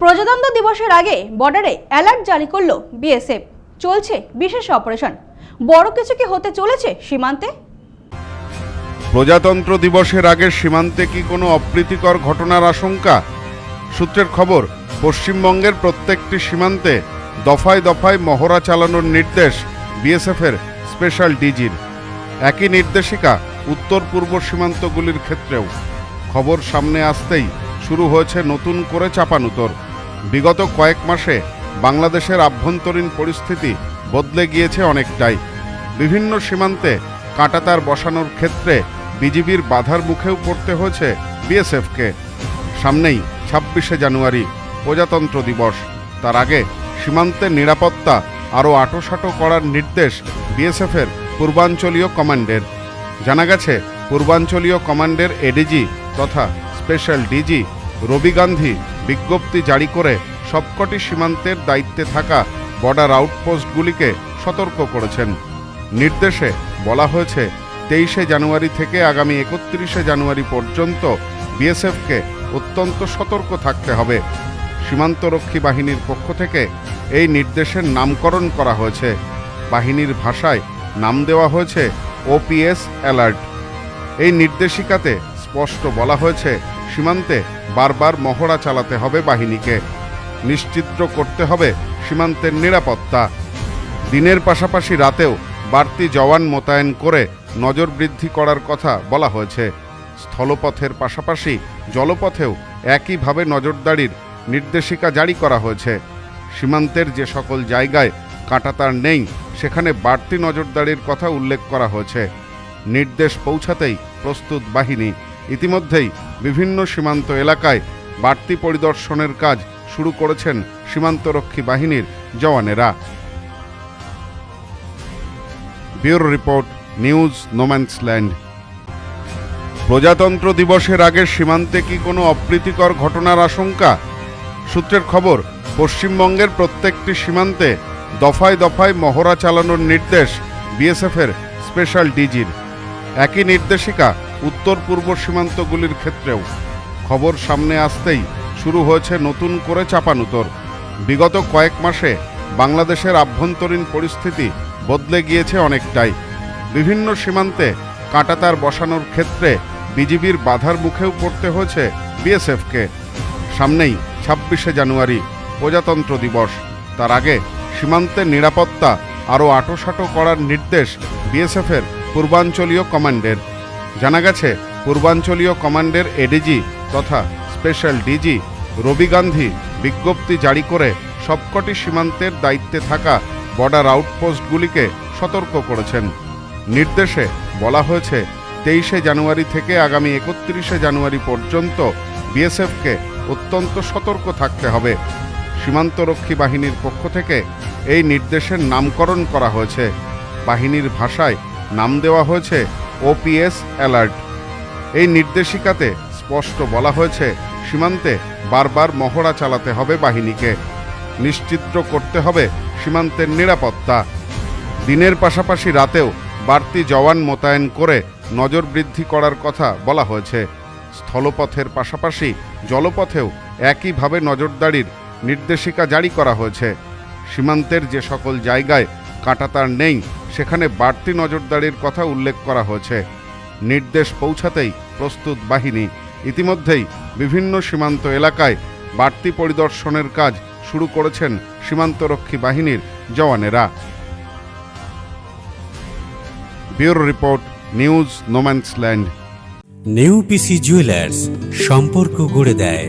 প্রজাতন্ত্র দিবসের আগে বর্ডারে অ্যালার্ট জারি করল বিএসএফ। চলছে বিশেষ অপারেশন। বড় কিছু কি হতে চলেছে সীমান্তে? প্রজাতন্ত্র দিবসের আগে সীমান্তে কি কোনো অপ্রীতিকর ঘটনার আশঙ্কা? সূত্রের খবর, পশ্চিমবঙ্গের প্রত্যেকটি সীমান্তে দফায় দফায় মহড়া চালানোর নির্দেশ বিএসএফের স্পেশাল ডিজির। একই নির্দেশিকা উত্তর পূর্ব সীমান্তগুলির ক্ষেত্রেও। খবর সামনে আসতেই শুরু হয়েছে নতুন করে চাপানুতর বিগত কয়েক মাসে বাংলাদেশের আভ্যন্তরীণ পরিস্থিতি বদলে গিয়েছে অনেকটাই। বিভিন্ন সীমান্তে কাঁটাতার বসানোর ক্ষেত্রে বিজিবির বাধার মুখেও পড়তে হয়েছে বিএসএফকে। সামনেই ছাব্বিশে জানুয়ারি প্রজাতন্ত্র দিবস। তার আগে সীমান্তের নিরাপত্তা আরও আটোসাটো করার নির্দেশ বিএসএফের পূর্বাঞ্চলীয় কমান্ডের। জানা গেছে, পূর্বাঞ্চলীয় কমান্ডের এডিজি তথা স্পেশাল ডিজি রবি গান্ধী বিজ্ঞপ্তি জারি করে সবকটি সীমান্তের দায়িত্বে থাকা বর্ডার আউটপোস্টগুলিকে সতর্ক করেছেন। নির্দেশে বলা হয়েছে, তেইশে জানুয়ারি থেকে আগামী একত্রিশে জানুয়ারি পর্যন্ত বিএসএফকে অত্যন্ত সতর্ক থাকতে হবে। সীমান্তরক্ষী বাহিনীর পক্ষ থেকে এই নির্দেশের নামকরণ করা হয়েছে। বাহিনীর ভাষায় নাম দেওয়া হয়েছে, ওপিএস অ্যালার্ট। এই নির্দেশিকাতে স্পষ্ট বলা হয়েছে সীমান্তে বারবার মহড়া চালাতে হবে বাহিনীকে। নিশ্চিদ্র করতে হবে সীমান্তের নিরাপত্তা। দিনের পাশাপাশি রাতেও বাড়তি জওয়ান মোতায়েন করে নজর বৃদ্ধি করার কথা বলা হয়েছে। স্থলপথের পাশাপাশি জলপথেও একইভাবে নজরদারির নির্দেশিকা জারি করা হয়েছে। সীমান্তের যে সকল জায়গায় কাঁটাতার নেই, সেখানে বাড়তি নজরদারির কথা উল্লেখ করা হয়েছে। নির্দেশ পৌঁছাতেই প্রস্তুত বাহিনী। ইতিমধ্যেই বিভিন্ন সীমান্ত এলাকায় বাড়তি পরিদর্শনের কাজ শুরু করেছেন সীমান্তরক্ষী বাহিনীর জওয়ানেরা। Bureau report, news no man's land প্রজাতন্ত্র দিবসের আগে সীমান্তে কি কোনো অপ্রীতিকর ঘটনার আশঙ্কা? সূত্রের খবর, পশ্চিমবঙ্গের প্রত্যেকটি সীমান্তে দফায় দফায় মহড়া চালানোর নির্দেশ বিএসএফের স্পেশাল ডিজির। একই নির্দেশিকা উত্তর পূর্ব সীমান্তগুলির ক্ষেত্রেও। খবর সামনে আসতেই শুরু হয়েছে নতুন করে চাপানুতর। বিগত কয়েক মাসে বাংলাদেশের আভ্যন্তরীণ পরিস্থিতি বদলে গিয়েছে অনেকটাই। বিভিন্ন সীমান্তে কাঁটাতার বসানোর ক্ষেত্রে বিজিবির বাধার মুখেও পড়তে হয়েছে বিএসএফকে। সামনেই ছাব্বিশে জানুয়ারি প্রজাতন্ত্র দিবস। তার আগে সীমান্তের নিরাপত্তা আরও আটোসাটো করার নির্দেশ বিএসএফের পূর্বাঞ্চলীয় কমান্ডের। জানা গেছে, পূর্বাঞ্চলীয় কমান্ডের এডিজি তথা স্পেশাল ডিজি রবি গান্ধী বিজ্ঞপ্তি জারি করে সবকটি সীমান্তের দায়িত্বে থাকা বর্ডার আউটপোস্টগুলিকে সতর্ক করেছেন। নির্দেশে বলা হয়েছে, তেইশে জানুয়ারি থেকে আগামী একত্রিশে জানুয়ারি পর্যন্ত বিএসএফকে অত্যন্ত সতর্ক থাকতে হবে। সীমান্তরক্ষী বাহিনীর পক্ষ থেকে এই নির্দেশের নামকরণ করা হয়েছে। বাহিনীর ভাষায় নাম দেওয়া হয়েছে ওপিএস অ্যালার্ট এই নির্দেশিকাতে স্পষ্ট বলা হয়েছে, সীমান্তে বারবার মহড়া চালাতে হবে বাহিনীকে। নিশ্চিদ্র করতে হবে সীমান্তের নিরাপত্তা। দিনের পাশাপাশি রাতেও বাড়তি জওয়ান মোতায়েন করে নজর বৃদ্ধি করার কথা বলা হয়েছে। স্থলপথের পাশাপাশি জলপথেও একইভাবে নজরদারির নির্দেশিকা জারি করা হয়েছে। সীমান্তের যে সকল জায়গায় কাঁটাতার নেই সেখানে বাড়তি নজরদারির কথা উল্লেখ করা হয়েছে। নির্দেশ পৌঁছাতেই প্রস্তুত বাহিনী ইতিমধ্যেই বিভিন্ন সীমান্ত এলাকায় বাড়তি পরিদর্শনের কাজ শুরু করেছেন সীমান্তরক্ষী বাহিনীর জওয়ানেরা। Bureau report, news, no man's land. New PC jewellers সম্পর্ক গড়ে দেয়।